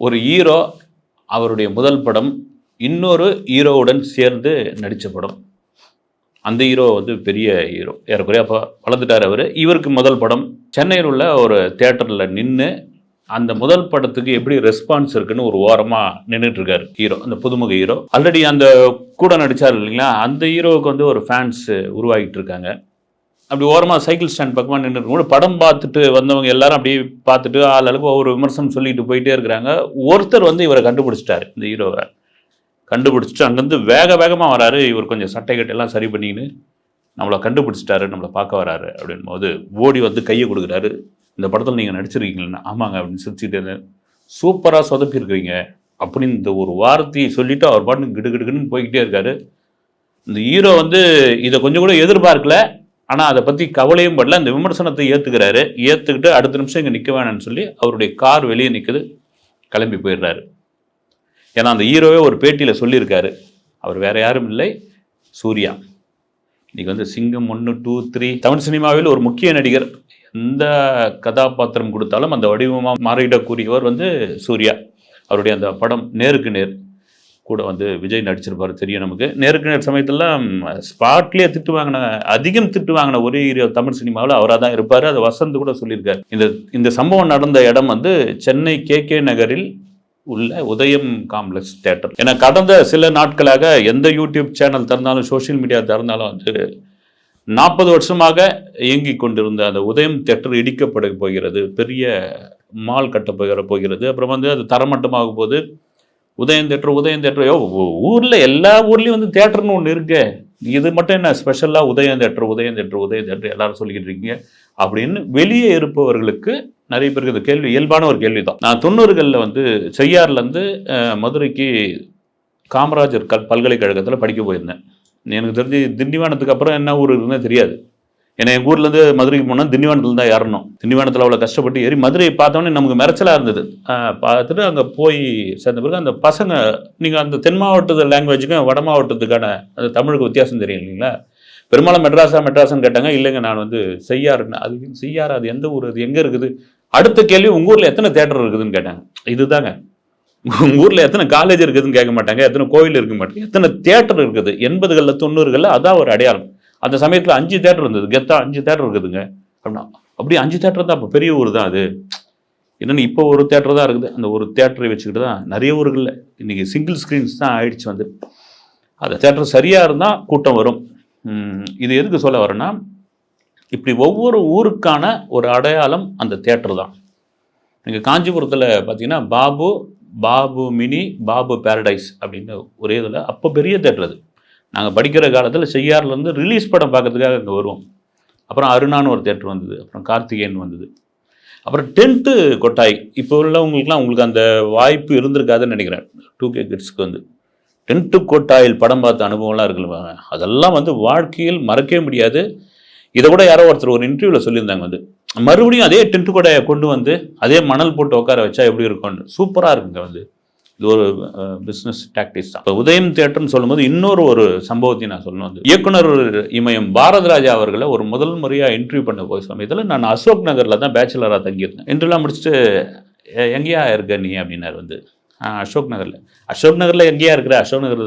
ஒரு ஹீரோ அவருடைய முதல் படம் இன்னொரு ஹீரோவுடன் சேர்ந்து நடித்த படம். அந்த ஹீரோ வந்து பெரிய ஹீரோ ஏறக்குறைய அப்போ வளர்ந்துட்டார் அவர். இவருக்கு முதல் படம். சென்னையில் உள்ள ஒரு தேட்டரில் நின்று அந்த முதல் படத்துக்கு எப்படி ரெஸ்பான்ஸ் இருக்குன்னு ஒரு ஓரமாக நின்றுட்டு இருக்காரு ஹீரோ அந்த புதுமுக ஹீரோ. ஆல்ரெடி அந்த கூட நடித்தார் இல்லைங்களா? அந்த ஹீரோவுக்கு வந்து ஒரு ஃபேன்ஸ் உருவாகிட்டு இருக்காங்க. அப்படி ஓரமாக சைக்கிள் ஸ்டாண்ட் பக்கமாக நின்று கூட படம் பார்த்துட்டு வந்தவங்க எல்லாரும் அப்படியே பார்த்துட்டு ஆள் அளவுக்கு ஒவ்வொரு விமர்சனம் சொல்லிட்டு போயிட்டே இருக்கிறாங்க. ஒருத்தர் வந்து இவரை கண்டுபிடிச்சிட்டாரு இந்த ஹீரோவை. கண்டுபிடிச்சிட்டு அங்கேருந்து வேக வேகமாக வராரு. இவர் கொஞ்சம் சட்டை கட்டெல்லாம் சரி பண்ணிக்கின்னு நம்மளை கண்டுபிடிச்சிட்டாரு நம்மளை பார்க்க வராரு அப்படின் போது ஓடி வந்து கையை கொடுக்குறாரு. இந்த படத்தில் நீங்கள் நடிச்சிருக்கீங்களா? ஆமாங்க அப்படின்னு சிரிச்சுட்டு இருந்தேன் சூப்பராக சொதப்பியிருக்கிறீங்க அப்படின்னு இந்த ஒரு வார்த்தையை சொல்லிவிட்டு அவர் பாட்டு கிடுகிடுக்குன்னு போய்கிட்டே இருக்காரு. இந்த ஹீரோ வந்து இதை கொஞ்சம் கூட எதிர்பார்க்கல. ஆனால் அதை பற்றி கவலையும் படல. இந்த விமர்சனத்தை ஏற்றுக்கிறாரு ஏற்றுக்கிட்டு அடுத்த நிமிஷம் இங்கே நிற்க வேணாம்னு சொல்லி அவருடைய கார் வெளியே நிற்குது கிளம்பி போயிடுறாரு. ஏன்னா அந்த ஹீரோவே ஒரு பேட்டியில் சொல்லியிருக்காரு. அவர் வேற யாரும் இல்லை. சூர்யா. இன்னைக்கு வந்து சிங்கம் ஒன்று டூ த்ரீ. தமிழ் சினிமாவில் ஒரு முக்கிய நடிகர். எந்த கதாபாத்திரம் கொடுத்தாலும் அந்த வடிவமாக மாறிடக்கூடியவர் வந்து சூர்யா. அவருடைய அந்த படம் நேருக்கு நேர். கூட வந்து விஜய் நடிச்சிருப்பார் தெரியும் நமக்கு. நேருக்கு நேர் சமயத்துலாம் ஸ்பாட்லேயே திட்டு வாங்கின அதிகம் திட்டு வாங்கின ஒரே ஹீரோ தமிழ் சினிமாவில் அவராக தான் இருப்பார். அது வசந்த் கூட சொல்லியிருக்காரு. இந்த இந்த சம்பவம் நடந்த இடம் வந்து சென்னை கே கே நகரில் உள்ள உதயம் காம்ப்ளெக்ஸ் தேட்டர் ஏன்னா கடந்த சில நாட்களாக எந்த யூடியூப் சேனல் திறந்தாலும் சோஷியல் மீடியா திறந்தாலும் வந்து நாற்பது வருஷமாக இயங்கி கொண்டிருந்த அந்த உதயம் தேட்டர் இடிக்கப்பட போகிறது பெரிய மால் கட்டப்போகிற போகிறது. அப்புறம் வந்து அது தரமட்டமாக போகுது உதயம் தேட்டர் உதயம் தேட்டர் ஊரில் எல்லா ஊர்லேயும் வந்து தேட்டர்னு ஒன்று இருக்கு. இது மட்டும் என்ன ஸ்பெஷலாக உதயம் தேட்டர் உதயம் தேட்டர் உதயம் தேட்டர் எல்லாரும் சொல்லிக்கிட்டு இருக்கீங்க? அப்படின்னு வெளியே இருப்பவர்களுக்கு நிறைய பேருக்கு இந்த கேள்வி இயல்பான ஒரு கேள்வி தான் நான் தொண்ணூறுகளில் வந்து செய்யார்லேருந்து மதுரைக்கு காமராஜர் கல் பல்கலைக்கழகத்தில் படிக்க போயிருந்தேன். எனக்கு தெரிஞ்சு திண்டிவனத்துக்கு அப்புறம் என்ன ஊர் இருக்குன்னு தெரியாது. ஏன்னா எங்கள் ஊர்லேருந்து மதுரைக்கு போனால் திண்டிவனத்தில் தான் ஏறணும். திண்டிவனத்தில் அவ்வளோ கஷ்டப்பட்டு ஏறி மதுரை பார்த்தோன்னே நமக்கு மிரச்சலாக இருந்தது. பார்த்துட்டு அங்கே போய் சேர்ந்த பிறகு அந்த பசங்க நீங்கள் அந்த தென் மாவட்டத்து லாங்குவேஜுக்கும் வட மாவட்டத்துக்கான அந்த தமிழுக்கு வித்தியாசம் தெரியும் இல்லைங்களா? பெரும்பாலும் மெட்ராஸா மெட்ராஸ்னு கேட்டாங்க. இல்லைங்க நான் வந்து செய்யாருன்னு அது செய்யார் அது எந்த ஊர் அது எங்கே இருக்குது? அடுத்த கேள்வி உங்கள் ஊரில் எத்தனை தேட்டர் இருக்குதுன்னு கேட்டாங்க. இதுதாங்க. உங்கள் ஊரில் எத்தனை காலேஜ் இருக்குதுன்னு கேட்க மாட்டாங்க. எத்தனை கோவில் இருக்க மாட்டாங்க. எத்தனை தேட்டர் இருக்குது? எண்பதுகளில் தொண்ணூறுகளில் அதான் ஒரு அடையாளம். அந்த சமயத்தில் அஞ்சு தேட்டர் இருந்தது. கெத்தா அஞ்சு தேட்டர் இருக்குதுங்க. அப்படின்னா அப்படி அஞ்சு தேட்டர் தான் அப்போ பெரிய ஊர் தான் அது. என்னென்னு இப்போ ஒரு தேட்டர் தான் இருக்குது. அந்த ஒரு தேட்டரை வச்சுக்கிட்டு தான் நிறைய ஊர்களில் இன்றைக்கி சிங்கிள் ஸ்க்ரீன்ஸ் தான் ஆயிடுச்சு வந்து. அந்த தேட்டர் சரியாக இருந்தால் கூட்டம் வரும். இது எதுக்கு சொல்ல வரேன்னா இப்படி ஒவ்வொரு ஊருக்கான ஒரு அடையாளம் அந்த தேட்டர் தான். நீங்கள் காஞ்சிபுரத்தில் பார்த்தீங்கன்னா பாபு பாபு மினி பாபு பேரடைஸ் அப்படின்னு ஒரே இதில் அப்போ பெரிய தேட்டர் அது. நாங்கள் படிக்கிற காலத்தில் செய்யார்லேருந்து ரிலீஸ் படம் பார்க்கறதுக்காக இங்கே வருவோம். அப்புறம் அருணான்னு ஒரு தேட்டர் வந்தது அப்புறம் கார்த்திகேயன் வந்தது. அப்புறம் டென்த்து கொட்டாய் இப்போ உள்ளவங்களுக்குலாம் உங்களுக்கு அந்த வாய்ப்பு இருந்திருக்காதுன்னு நினைக்கிறேன். டூ கே கிட்ஸ்க்கு வந்து. டென்த்து கொட்டாயில் படம் பார்த்த அனுபவம்லாம் இருக்குல்ல அதெல்லாம் வந்து வாழ்க்கையில் மறக்கவே முடியாது. இதை கூட யாரோ ஒருத்தர் ஒரு இன்டர்வியூவில் சொல்லியிருந்தாங்க வந்து. மறுபடியும் அதே டென்ட்டு கொட்டாயை கொண்டு வந்து அதே மணல் போட்டு உட்கார வச்சா எப்படி இருக்கும்னு. சூப்பராக இருக்குங்க வந்து. இது ஒரு பிஸ்னஸ் டாக்டிக்ஸ் தான். இப்போ உதயம் தேட்டர்னு சொல்லும்போது இன்னொரு ஒரு சம்பவத்தையும் நான் சொல்லணும். வந்து இயக்குனர் இமயம் பாரதராஜா அவர்களை ஒரு முதல் முறையாக இன்டர்வியூ பண்ண போய் சமயத்தில் நான் அசோக் நகரில் தான் பேச்சுலராக தங்கியிருந்தேன். இன்டர்வியூலாம் முடிச்சுட்டு எங்கேயா இருக்க நீ? அப்படின்னார் வந்து. அசோக் நகரில். அசோக் நகரில் எங்கேயா இருக்கிற? அசோக் நகர்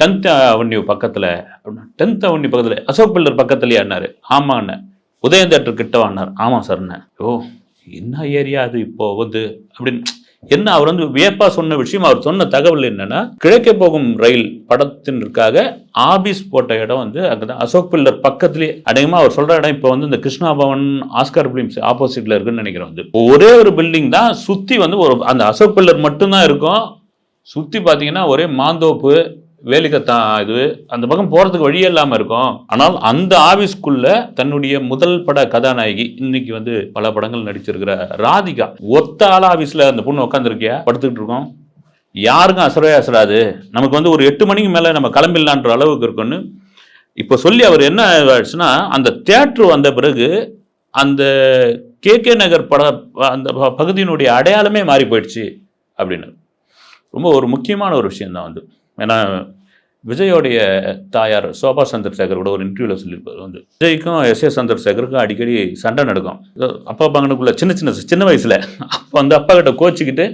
டென்த் அவென்யூ பக்கத்தில். அப்படின்னா டென்த் அவென்யூ பக்கத்தில் அசோக் பில்லர் பக்கத்துலையான்னாரு ஆமாண்ணே. உதயம் தேட்டர் கிட்ட வாங்கினார் ஆமாம் சார்ண்ணே ஓ என்ன ஏரியா அது இப்போ வந்து? அப்படின்னு என்ன அவர் வந்து வியப்பா சொன்ன விஷயம் அவர் சொன்ன தகவல் என்னன்னா கிழக்கே போகும் ரயில் படத்திற்காக ஆபீஸ் போட்ட இடம் வந்து அங்கதான். அசோக் பில்லர் பக்கத்துலேயே அநேகமா அவர் சொல்ற இடம் இப்போ வந்து இந்த கிருஷ்ணா பவன் ஆஸ்கார் பிலிம்ஸ் ஆப்போசிட்ல இருக்குன்னு நினைக்கிறேன் வந்து. ஒரே ஒரு பில்டிங் தான் சுத்தி வந்து ஒரு அந்த அசோக் பில்லர் மட்டும்தான் இருக்கும். சுத்தி பாத்தீங்கன்னா ஒரே மாந்தோப்பு வேலிக்கத்தான் இது அந்த பக்கம் போகிறதுக்கு வழியே இல்லாமல் இருக்கும். ஆனால் அந்த ஆஃபீஸ்க்குள்ளே தன்னுடைய முதல் பட கதாநாயகி இன்னைக்கு வந்து பல படங்கள் நடிச்சிருக்கிற ராதிகா. ஒத்த ஆள் ஆஃபீஸில் அந்த பொண்ணு உட்காந்துருக்கியா படுத்துக்கிட்டு இருக்கோம். யாருக்கும் அசரவே அசராது. நமக்கு வந்து ஒரு எட்டு மணிக்கு மேலே நம்ம கிளம்பிடலான்ற அளவுக்கு இருக்குன்னு இப்போ சொல்லி அவர் என்ன ஆயிடுச்சுன்னா அந்த தேட்ரு வந்த பிறகு அந்த கே கே நகர் பட அந்த ப- பகுதியினுடைய அடையாளமே மாறி போயிடுச்சு அப்படின்னு ரொம்ப ஒரு முக்கியமான ஒரு விஷயம்தான் வந்து. ஏன்னா விஜயோடைய தாயார் சோபா சந்திரசேகர் கூட ஒரு இன்டர்வியூவில் சொல்லியிருப்பார். வந்து விஜய்க்கும் எஸ் ஏ சந்திரசேகருக்கும் அடிக்கடி சண்டை நடக்கும். அப்பா பங்கனுக்குள்ள சின்ன சின்ன சின்ன வயசில் அப்போ வந்து அப்பா கிட்ட கோச்சிக்கிட்டு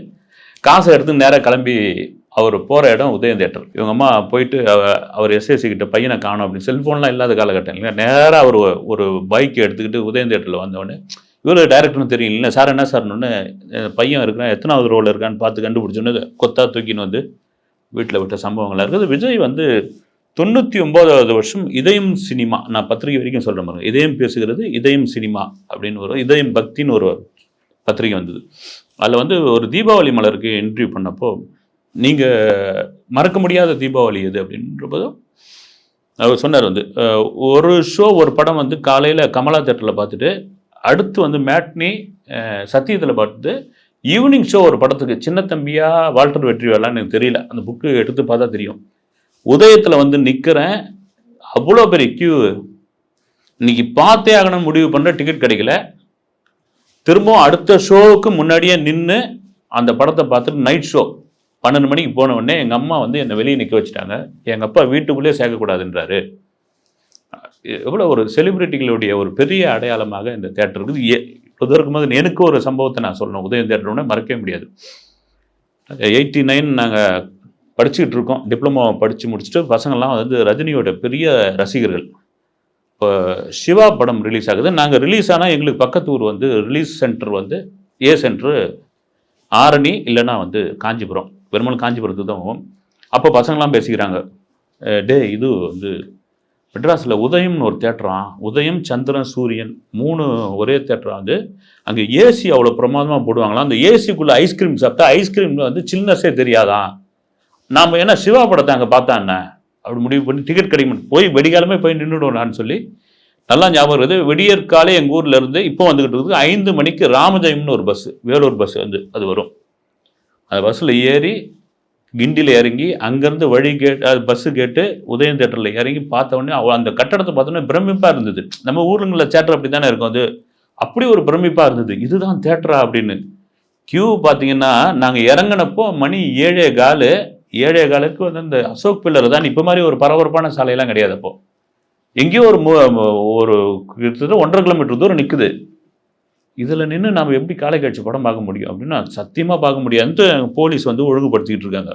காசை எடுத்து நேராக கிளம்பி அவர் போகிற இடம் உதயம் தேட்டர் இவங்க அம்மா போயிட்டு அவ- அவர் எஸ்எஸ்சி கிட்ட பையனை காணும் அப்படின்னு செல்ஃபோன்லாம் இல்லாத காலகட்டம் இல்லைங்க நேராக அவர் ஒரு பைக் எடுத்துக்கிட்டு உதயம் தேட்டரில் வந்தவொடனே இவர் டேரக்டர்னு தெரியும் இல்லை சார் என்ன சார்னு பையன் இருக்கிறான் எத்தனாவது ரோல் இருக்கான்னு பார்த்து கண்டுபிடிச்சோன்னு கொத்தா தூக்கின்னு வந்து வீட்டில் விட்ட சம்பவங்களாக இருக்குது. விஜய் வந்து தொண்ணூற்றி ஒம்போதாவது வருஷம் இதயம் சினிமா நான் பத்திரிகை வரைக்கும் சொல்கிறேன் மாதிரி இதயம் பேசுகிறது இதயம் சினிமா அப்படின்னு ஒரு இதயம் பக்தின்னு ஒரு பத்திரிகை வந்தது. அதில் வந்து ஒரு தீபாவளி மலருக்கு இன்டர்வியூ பண்ணப்போ நீங்கள் மறக்க முடியாத தீபாவளி எது? அப்படின்றபோதும் அவர் சொன்னார் வந்து ஒரு ஷோ ஒரு படம் வந்து காலையில் கமலா தேட்டரில் பார்த்துட்டு அடுத்து வந்து மேட்னி சத்தியத்தில் பார்த்துட்டு ஈவினிங் ஷோ ஒரு படத்துக்கு சின்ன தம்பியா வால்டர் வெற்றிவேலான்னு எனக்கு தெரியல. அந்த புக்கு எடுத்து பார்த்தா தெரியும். உதயத்தில் வந்து நிற்கிறேன் அவ்வளோ பெரிய கியூ இன்னைக்கு பார்த்தே ஆகணும் முடிவு பண்ணுற டிக்கெட் கிடைக்கல. திரும்பவும் அடுத்த ஷோவுக்கு முன்னாடியே நின்று அந்த படத்தை பார்த்துட்டு நைட் ஷோ பன்னெண்டு மணிக்கு போன உடனே எங்கள் அம்மா வந்து என்னை வெளியே நிற்க வச்சுட்டாங்க. எங்கள் அப்பா வீட்டுக்குள்ளே சேர்க்கக்கூடாதுன்றாரு. எவ்வளோ ஒரு செலிபிரிட்டிகளுடைய ஒரு பெரிய அடையாளமாக இந்த தேட்டர் இருக்குது. ஏ- இருக்கும்போது எனக்கு ஒரு சம்பவத்தை நான் சொல்லணும். உதயம் தேட்டரோட மறக்கவே முடியாது. எயிட்டி நைன் நாங்கள் படிச்சுக்கிட்டு இருக்கோம். டிப்ளமோ படித்து முடிச்சுட்டு பசங்கள்லாம் வந்து ரஜினியோட பெரிய ரசிகர்கள். இப்போ சிவா படம் ரிலீஸ் ஆகுது. நாங்கள் ரிலீஸ் ஆனால் எங்களுக்கு பக்கத்து ஊர் வந்து ரிலீஸ் சென்டர் வந்து ஏ சென்டரு ஆரணி இல்லைன்னா வந்து காஞ்சிபுரம். பெரும்பாலும் காஞ்சிபுரத்துக்கு தான் போவோம். அப்போ பசங்களாம் பேசிக்கிறாங்க. டே டேய் இது வந்து மெட்ராஸில் உதயம்னு ஒரு தேட்டரான் உதயம் சந்திரன் சூரியன் மூணு ஒரே தேட்டரா வந்து அங்கே ஏசி அவ்வளோ பிரமாதமாக போடுவாங்களாம் அந்த ஏசிக்குள்ளே ஐஸ்கிரீம் சாப்பிட்டா ஐஸ்கிரீமில் வந்து சில்னஸே தெரியாதான் நாம் ஏன்னா சிவா படத்தை அங்கே பார்த்தா என்ன? அப்படி முடிவு பண்ணி டிக்கெட் கிடைக்கும். போய் வெடிகாலமே போய் நின்றுடுவோம்லான்னு சொல்லி நல்லா ஞாபகம் இருக்குது. விடியற்காலை எங்கள் ஊரில் இருந்து இப்போ வந்துக்கிட்டு இருக்குது. ஐந்து மணிக்கு ராமஜெயம்னு ஒரு பஸ்ஸு வேலூர் பஸ் வந்து அது வரும். அந்த பஸ்ஸில் ஏறி கிண்டியில் இறங்கி அங்கேருந்து வழி கேட் அது பஸ்ஸு கேட்டு உதயம் தேட்டரில் இறங்கி பார்த்த உடனே அவ அந்த கட்டடத்தை பார்த்தோன்னே பிரமிப்பாக இருந்தது. நம்ம ஊருங்களில் தேட்டர் அப்படி தானே இருக்கும் அது? அப்படி ஒரு பிரமிப்பாக இருந்தது. இதுதான் தேட்டரா அப்படின்னு. கியூ பார்த்தீங்கன்னா நாங்கள் இறங்கினப்போ மணி ஏழே காலு ஏழே காலுக்கு வந்து இந்த அசோக் பில்லர் தான் இப்போ மாதிரி ஒரு பரபரப்பான சாலையெல்லாம் கிடையாது அப்போ. எங்கேயோ ஒரு ஒரு கிட்டத்தட்ட ஒன்றரை கிலோமீட்டர் தூரம் நிற்குது இதில் நின்று நாம் எப்படி காலை காட்சி படம் பார்க்க முடியும் அப்படின்னா சத்தியமாக பார்க்க முடியாதுன்ட்டு போலீஸ் வந்து ஒழுங்குபடுத்திக்கிட்டு இருக்காங்க.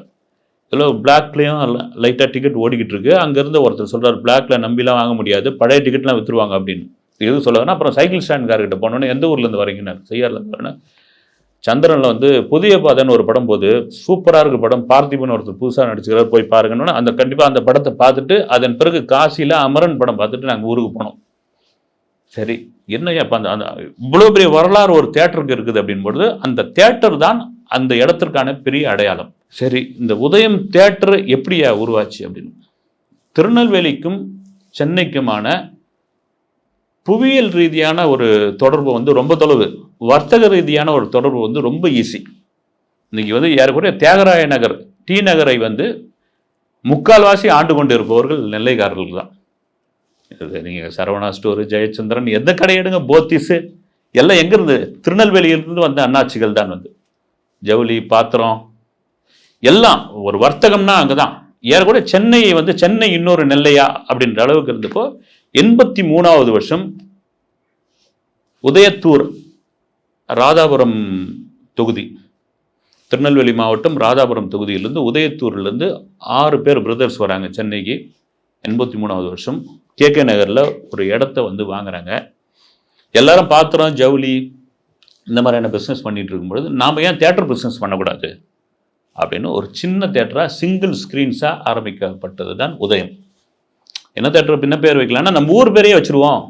இதில் பிளாக்லேயும் லைட்டாக டிக்கெட் ஓடிக்கிட்டு இருக்கு. அங்கேருந்து ஒருத்தர் சொல்கிறார் பிளாக்ல நம்பிலாம் வாங்க முடியாது பழைய டிக்கெட்லாம் விற்றுருவாங்க அப்படின்னு. எது சொல்லுவாங்கன்னா அப்புறம் சைக்கிள் ஸ்டாண்ட்கார்கிட்ட போனோன்னே எந்த ஊர்லேருந்து வரீங்கன்னு செய்யார்லேருந்து வரேன் சந்திரனில் வந்து புதிய பாதைன்னு ஒரு படம் போது சூப்பராக இருக்கு படம். பார்த்திபன் ஒருத்தர் புதுசாக நடிச்சுக்கிறார் போய் பாருங்கன்னு. அந்த கண்டிப்பாக அந்த படத்தை பார்த்துட்டு அதன் பிறகு காசியில் அமரன் படம் பார்த்துட்டு நாங்கள் ஊருக்கு போனோம். சரி. என்னய்யா இப்போ அந்த அந்த இவ்வளோ பெரிய வரலாறு ஒரு தேட்டருக்கு இருக்குது அப்படின்பொழுது அந்த தேட்டர் தான் அந்த இடத்திற்கான பெரிய அடையாளம். சரி இந்த உதயம் தேட்டர் எப்படியா உருவாச்சு அப்படின்னு. திருநெல்வேலிக்கும் சென்னைக்குமான புவியியல் ரீதியான ஒரு தொடர்பு வந்து ரொம்ப தொலைவு. வர்த்தக ரீதியான ஒரு தொடர்பு வந்து ரொம்ப ஈஸி இன்னைக்கு வந்து ஏறக்குறைய தியாகராய நகர் டி நகரை வந்து முக்கால்வாசி ஆண்டு கொண்டு இருப்பவர்கள் நெல்லைக்காரர்கள் தான். இது நீங்கள் சரவணா ஸ்டோரு ஜெயச்சந்திரன் எந்த கடை எடுங்க? போத்திஸு. எல்லாம் எங்கேருந்து திருநெல்வேலியிலிருந்து வந்த அண்ணாச்சிகள் தான் வந்து. ஜவுளி பாத்திரம் எல்லாம். ஒரு வர்த்தகம்னா அங்கே தான் ஏறக்கூட சென்னையை வந்து சென்னை இன்னொரு நெல்லையா அப்படின்ற அளவுக்கு இருந்தப்போ எண்பத்தி மூணாவது வருஷம் உதயத்தூர் ராதாபுரம் தொகுதி. திருநெல்வேலி மாவட்டம் ராதாபுரம் தொகுதியிலேருந்து உதயத்தூர்லேருந்து ஆறு பேர் பிரதர்ஸ் வராங்க சென்னைக்கு. எண்பத்தி மூணாவது வருஷம் கே கே நகரில் ஒரு இடத்த வந்து வாங்குறாங்க. எல்லாரும் பாத்திரம் ஜவுளி இந்த மாதிரியான பிஸ்னஸ் பண்ணிகிட்டு இருக்கும்பொழுது நாம் ஏன் தேட்டர் பிஸ்னஸ் பண்ணக்கூடாது? அப்படின்னு ஒரு சின்ன தேட்டராக சிங்கிள் ஸ்க்ரீன்ஸாக ஆரம்பிக்கப்பட்டது தான் உதயம். என்ன தேட்டர் பின்ன பேர் வைக்கலாம்னா நம்ம ஊர் பேரையே வச்சுருவோம்.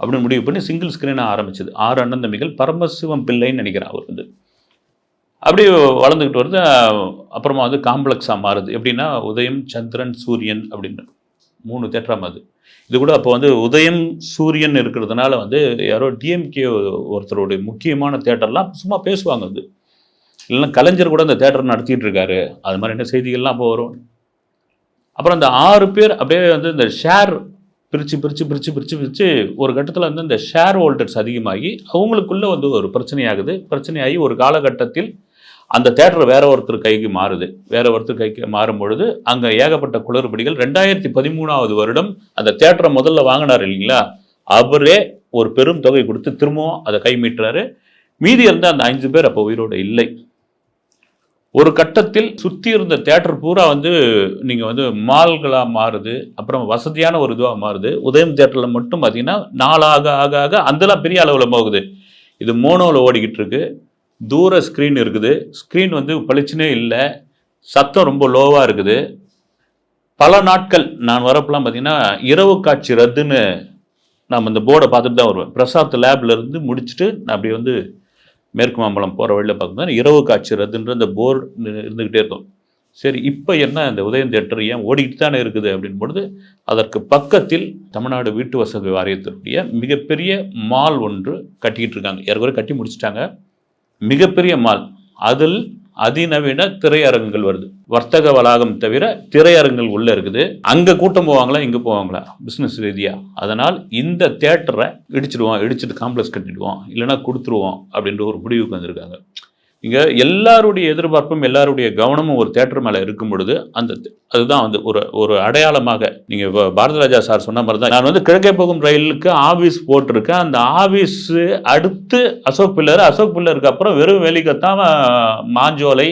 அப்படின்னு முடிவு பண்ணி சிங்கிள் ஸ்க்ரீனாக ஆரம்பிச்சது. ஆறு அண்ணன் தம்பிகள் பரமசிவம் பிள்ளைன்னு நினைக்கிறேன் அவர் வந்து. அப்படியே வளர்ந்துக்கிட்டு வருது. அப்புறமா வந்து காம்ப்ளெக்ஸாக மாறுது. எப்படின்னா உதயம் சந்திரன் சூரியன் அப்படின்னு மூணு தேட்டராக அது. இது கூட அப்போ வந்து உதயம் சூரியன் இருக்கிறதுனால வந்து யாரோ டிஎம்கே ஒருத்தருடைய முக்கியமான தேட்டர்லாம் சும்மா பேசுவாங்க வந்து. இல்லைன்னா கலைஞர் கூட அந்த தேட்டர் நடத்திட்டு இருக்காரு. அது மாதிரி என்ன செய்திகள்லாம் அப்போ வரும். அப்புறம் அந்த ஆறு பேர் அப்படியே வந்து இந்த ஷேர் பிரித்து பிரித்து பிரித்து பிரித்து பிரித்து ஒரு கட்டத்தில் வந்து இந்த ஷேர் ஹோல்டர்ஸ் அதிகமாகி அவங்களுக்குள்ளே வந்து ஒரு பிரச்சனையாகுது. பிரச்சனையாகி ஒரு காலகட்டத்தில் அந்த தேட்டர் வேற ஒருத்தர் கைக்கு மாறுது. வேற ஒருத்தர் கைக்கு மாறும் பொழுது அங்கே ஏகப்பட்ட குளறுபடிகள் ரெண்டாயிரத்தி பதிமூணாவது வருடம் அந்த தேட்டரை முதல்ல வாங்கினார் இல்லைங்களா? அவரே ஒரு பெரும் தொகை கொடுத்து திரும்பவும் அதை கை மீட்டுறாரு மீதி இருந்த அந்த அஞ்சு பேர் அப்போ உயிரோடு இல்லை. ஒரு கட்டத்தில் சுற்றி இருந்த தேட்டர் பூரா வந்து நீங்கள் வந்து மால்களாக மாறுது. அப்புறம் வசதியான ஒரு இதுவாக மாறுது. உதயம் தேட்டரில் மட்டும் பார்த்தீங்கன்னா நாளாக ஆக ஆக அதெல்லாம் பெரிய அளவில் போகுது. இது மோனோவில் ஓடிக்கிட்டு இருக்கு. தூர ஸ்க்ரீன் இருக்குது. ஸ்க்ரீன் வந்து பளிச்சுனே இல்லை. சத்தம் ரொம்ப லோவாக இருக்குது. பல நாட்கள் நான் வரப்பெல்லாம் பார்த்தீங்கன்னா இரவு காட்சி ரத்துன்னு நாம் இந்த போர்டை பார்த்துட்டு தான் வருவேன். பிரசாத் லேப்லேருந்து முடிச்சுட்டு நான் அப்படி வந்து மேற்கு மாம்பலம் போகிற வழியில் பார்க்கும்போது இரவு காட்சி ரத்துன்ற அந்த போர்டு இருந்துக்கிட்டே இருக்கும். சரி இப்போ என்ன இந்த உதயம் தேட்டர் ஏன் ஓடிக்கிட்டு தானே இருக்குது அப்படின் பொழுது அதற்கு பக்கத்தில் தமிழ்நாடு வீட்டு வசதி வாரியத்தினுடைய மிகப்பெரிய மால் ஒன்று கட்டிக்கிட்டு இருக்காங்க. ஏற்கனவே கட்டி முடிச்சிட்டாங்க. மிகப்பெரிய மால். அதில் அதிநவீன திரையரங்குகள் வருது. வர்த்தக வளாகம் தவிர திரையரங்குகள் உள்ளே இருக்குது. அங்கே கூட்டம் போவாங்களா இங்கே போவாங்களா? பிஸ்னஸ் ரீதியாக அதனால் இந்த தேட்டரை இடிச்சிடுவோம் இடிச்சிட்டு காம்ப்ளெக்ஸ் கட்டிடுவோம் இல்லைன்னா கொடுத்துருவோம் அப்படின்ற ஒரு முடிவுக்கு வந்திருக்காங்க. இங்கே எல்லாருடைய எதிர்பார்ப்பும் எல்லாருடைய கவனமும் ஒரு தேட்டர் மேலே இருக்கும் பொழுது அந்த அதுதான் வந்து ஒரு ஒரு அடையாளமாக நீங்கள் இப்போ பாரதிராஜா சார் சொன்ன மாதிரி தான் நான் வந்து கிழக்கே போகும் ரயிலுக்கு ஆஃபீஸ் போட்டிருக்கேன். அந்த ஆஃபீஸு அடுத்து அசோக் பில்லர் அசோக் பில்லருக்கு அப்புறம் வெறும் வேலிக்கத்தான் மாஞ்சோலை.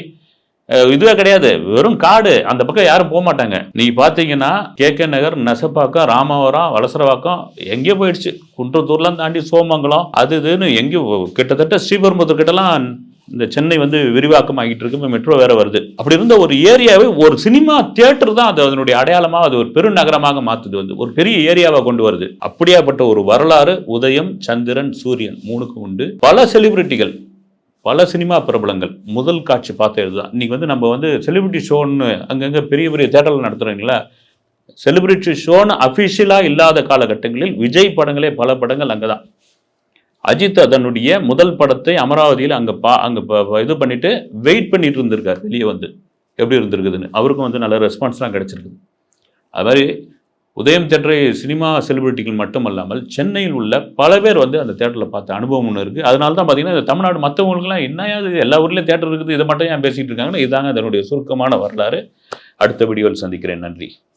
இதுவே கிடையாது. வெறும் காடு. அந்த பக்கம் யாரும் போக மாட்டாங்க. நீ பார்த்தீங்கன்னா கே. கே. நகர் நெசப்பாக்கம் ராமவரம் வலசரவாக்கம் எங்கேயோ போயிடுச்சு. குன்றத்தூர்லாம் தாண்டி சோமங்கலம் அது இதுன்னு எங்கேயோ கிட்டத்தட்ட ஸ்ரீபெரும்புத்தூர் கிட்டலாம் இந்த சென்னை வந்து விரிவாக்கம் ஆகிட்டு இருக்கு மெட்ரோ வேற வருது. அப்படி இருந்த ஒரு ஏரியாவை ஒரு சினிமா தியேட்டர் தான் அது அதனுடைய அடையாளமாக அது ஒரு பெருநகரமாக மாத்துது வந்து. ஒரு பெரிய ஏரியாவை கொண்டு வருது. அப்படியாப்பட்ட ஒரு வரலாறு உதயம் சந்திரன் சூரியன் மூணுக்கு உண்டு. பல செலிபிரிட்டிகள் பல சினிமா பிரபலங்கள் முதல் காட்சி பார்த்தது தான். இன்றைக்கி வந்து நம்ம வந்து செலிபிரிட்டி ஷோன்னு அங்கங்கே பெரிய பெரிய தேட்டரில் நடத்துகிறீங்களா செலிபிரிட்டி ஷோன்னு அஃபிஷியலாக இல்லாத காலகட்டங்களில் விஜய் படங்களே பல படங்கள் அங்கே தான் அஜித் அதனுடைய முதல் படத்தை அமராவதியில் அங்கே பா அங்கே இது பண்ணிட்டு வெயிட் பண்ணிட்டு இருந்திருக்கார். வெளியே வந்து எப்படி இருந்திருக்குதுன்னு. அவருக்கும் வந்து நல்ல ரெஸ்பான்ஸ்லாம் கிடைச்சிருக்குது. அது மாதிரி உதயம் தேட்டரை சினிமா செலிபிரிட்டிகள் மட்டும் அல்லாமல் சென்னையில் உள்ள பல பேர் வந்து அந்த தேட்டரில் பார்த்த அனுபவம் ஒன்று இருக்குது அதனால தான் பார்த்தீங்கன்னா இந்த தமிழ்நாடு மற்றவங்களுக்குலாம் என்ன எல்லா ஊர்லேயும் தேட்டர் இருக்குது. இதை மட்டும் ஏன் பேசிகிட்டு இருக்காங்கன்னா? இதாங்க அதனுடைய சுருக்கமான வரலாறு. அடுத்த வீடியோவில் சந்திக்கிறேன். நன்றி.